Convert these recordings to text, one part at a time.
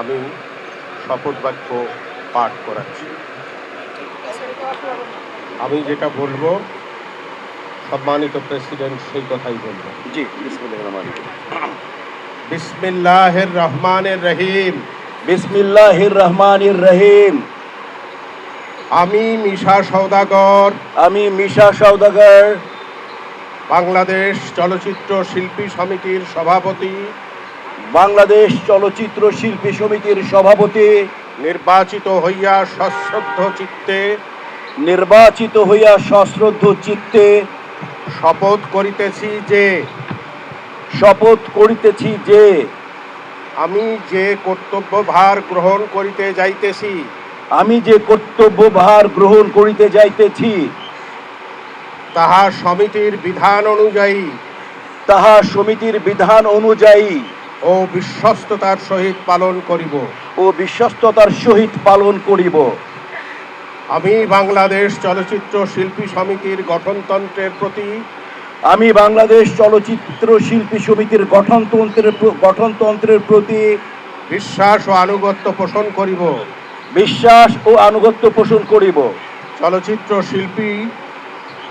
আমি শপথ বাক্য পাঠ করাচ্ছি। আমি যেটা বলব সম্মানিত প্রেসিডেন্ট সেই কথাই বলব। জি বিসমিল্লাহির রহমানির রহিম। বিসমিল্লাহের রহমানের রহিম। বিসমিল্লাহির রহমানির রহিম। আমি মিশা সৌদাগর আমি মিশা সৌদাগর বাংলাদেশ চলচ্চিত্র শিল্পী সমিতির সভাপতি। বাংলাদেশ চলচ্চিত্র শিল্পী সমিতির সভাপতি নির্বাচিত হইয়া সশ্রদ্ধ চিত্তে নির্বাচিত হইয়া সশ্রদ্ধ চিত্তে শপথ করিতেছি যে শপথ করিতেছি যে আমি যে কর্তব্যভার গ্রহণ করিতে যাইতেছি আমি যে কর্তব্য ভার গ্রহণ করিতে যাইতেছি তাহা সমিতির বিধান অনুযায়ী তাহা সমিতির বিধান অনুযায়ী ও বিশ্বস্ততার সহিত পালন করিব। ও বিশ্বস্ততার সহিত পালন করিব। আমি বাংলাদেশ চলচ্চিত্র শিল্পী সমিতির গঠনতন্ত্রের প্রতি আমি বাংলাদেশ চলচ্চিত্র শিল্পী সমিতির গঠনতন্ত্রের গঠনতন্ত্রের প্রতি বিশ্বাস ও আনুগত্য পোষণ করিব। বিশ্বাস ও আনুগত্য পোষণ করিব। চলচ্চিত্র শিল্পী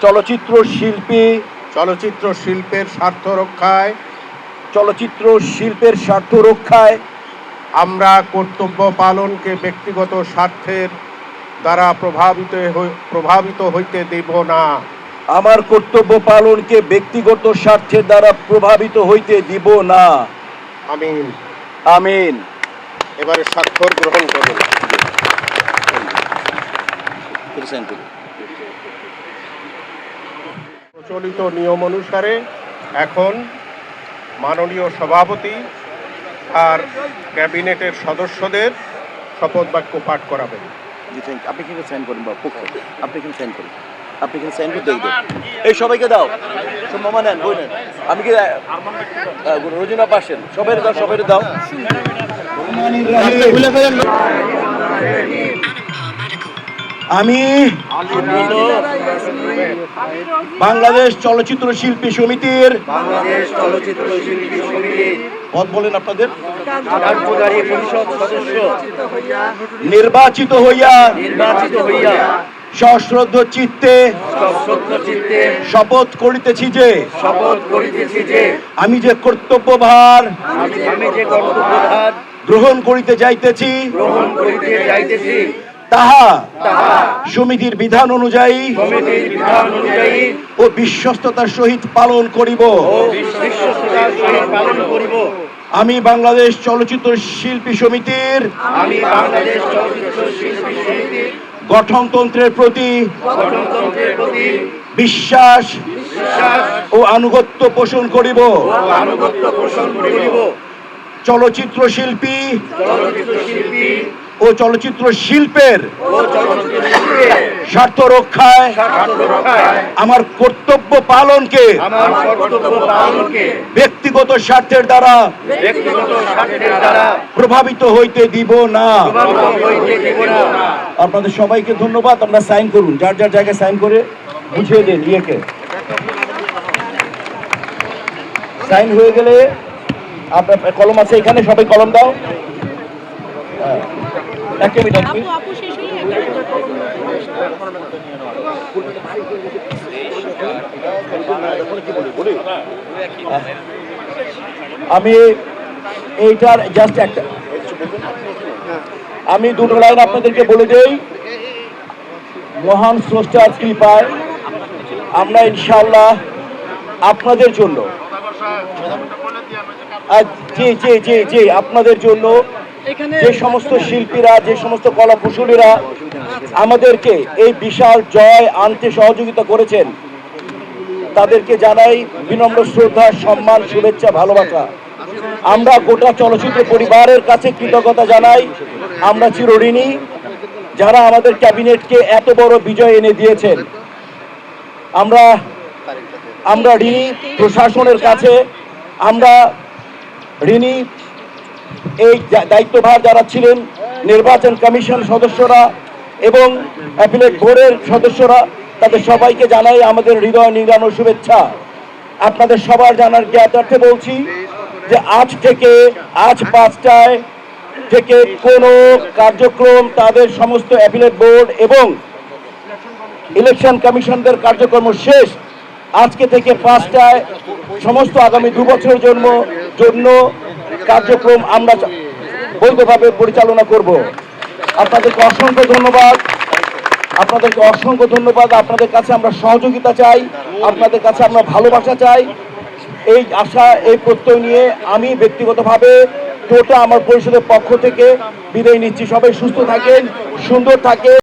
চলচ্চিত্র শিল্পী চলচ্চিত্র শিল্পের স্বার্থ রক্ষায় চলচ্চিত্র শিল্পের স্বার্থ রক্ষায় আমরা কর্তব্য পালনকে ব্যক্তিগত স্বার্থের দ্বারা প্রভাবিত প্রভাবিত হইতে দেব না। আমার কর্তব্য পালনকে ব্যক্তিগত স্বার্থের দ্বারা প্রভাবিত হইতে দিব না। আমিন। আমিন। এবারে স্বাক্ষর গ্রহণ করুন। প্রচলিত নিয়ম অনুসারে এখন মাননীয় সভাপতি আর ক্যাবিনেটের সদস্যদের শপথ বাক্য পাঠ করাবেন। আপনি কিন্তু সাইন করেন পক্ষ। আপনি কিন্তু সাইন করেন। আপনি কিন্তু সাইন করতে দেবেন এই সবাইকে দাও। মামা নেন বই নেন। আমি কি রোজিনা পাশেন সবাই দাও সবাই দাও। আমি বাংলাদেশ চলচ্চিত্র শিল্পী সমিতির বাংলাদেশ চলচ্চিত্র শিল্পী পদ বলেন আপনাদের। নির্বাচিত হইয়া নির্বাচিত হইয়া সশ্রদ্ধ চিত্তে চিত্তে শপথ করিতেছি যে শপথ করিতেছি যে আমি যে কর্তব্যভার আমি আমি যে কর্তব্যভার গ্রহণ করিতে যাইতেছি গ্রহণ করিতে যাইতেছি তাহা সমিতির বিধান অনুযায়ী ও বিশ্বস্ততার সহিত পালন করিব। আমি বাংলাদেশ চলচ্চিত্র শিল্পী সমিতির আমি বাংলাদেশ চলচ্চিত্র শিল্পী সমিতির গঠনতন্ত্রের প্রতি বিশ্বাস ও আনুগত্য পোষণ করিব। চলচ্চিত্র শিল্পী ও চলচ্চিত্র শিল্পের স্বার্থ রক্ষায় আমার কর্তব্য পালনকে ব্যক্তিগত স্বার্থের দ্বারা ব্যক্তিগত স্বার্থের দ্বারা প্রভাবিত হইতে দিব না। প্রভাবিত হইতে দিব না। আপনাদের সবাইকে ধন্যবাদ। আপনারা সাইন করুন। যার যার জায়গায় সাইন করে বুঝিয়ে দিন ইয়েকে। সাইন হয়ে গেলে আপনার কলম আছে এখানে সবাই কলম দাও। একটা মিনিট এক আপু আপু শেষ হলে একটা আমি এইটার জাস্ট একটা আমি দুটো লাইন আপনাদেরকে বলে দেই। মহান স্রষ্টার কৃপায় আমরা ইনশাল্লাহ আপনাদের জন্য জি জি জি জি আপনাদের জন্য যে সমস্ত শিল্পীরা, যে সমস্ত কলা কুশলীরা আমাদেরকে এই বিশাল জয় আনতে সহযোগিতা করেছেন, তাদেরকে জানাই বিনম্র শ্রদ্ধা, সম্মান, শুভেচ্ছা, ভালোবাসা। আমরা গোটা চলচ্চিত্র পরিবারের কাছে কৃতজ্ঞতা জানাই। আমরা চিরঋণী, যারা আমাদের ক্যাবিনেটকে এত বড় বিজয় এনে দিয়েছেন। আমরা আমরা ঋণী প্রশাসনের কাছে, আমরা ঋণী এই দায়িত্বভার যারা ছিলেন, নির্বাচন কমিশন সদস্যরা এবং অ্যাপিলেট বোর্ডের সদস্যরা, তাদের সবাইকে জানাই আমাদের হৃদয় নিংড়ানো শুভেচ্ছা। আপনাদের সবার জানার জ্ঞাতার্থে বলছি যে আজ থেকে, আজ পাঁচটায় থেকে কোনো কার্যক্রম তাদের সমস্ত অ্যাপিলেট বোর্ড এবং ইলেকশন কমিশনদের কার্যক্রম শেষ। আজকে থেকে পাঁচটায় সমস্ত আগামী দু বছরের জন্য জন্য কার্যক্রম আমরা বৈধভাবে পরিচালনা করব। আপনাদেরকে অসংখ্য ধন্যবাদ। আপনাদেরকে অসংখ্য ধন্যবাদ। আপনাদের কাছে আমরা সহযোগিতা চাই। আপনাদের কাছে আমরা ভালোবাসা চাই। এই আশা, এই প্রত্যয় নিয়ে আমি ব্যক্তিগতভাবে টোটা আমার পরিষদের পক্ষ থেকে বিদায় নিচ্ছি। সবাই সুস্থ থাকেন, সুন্দর থাকেন।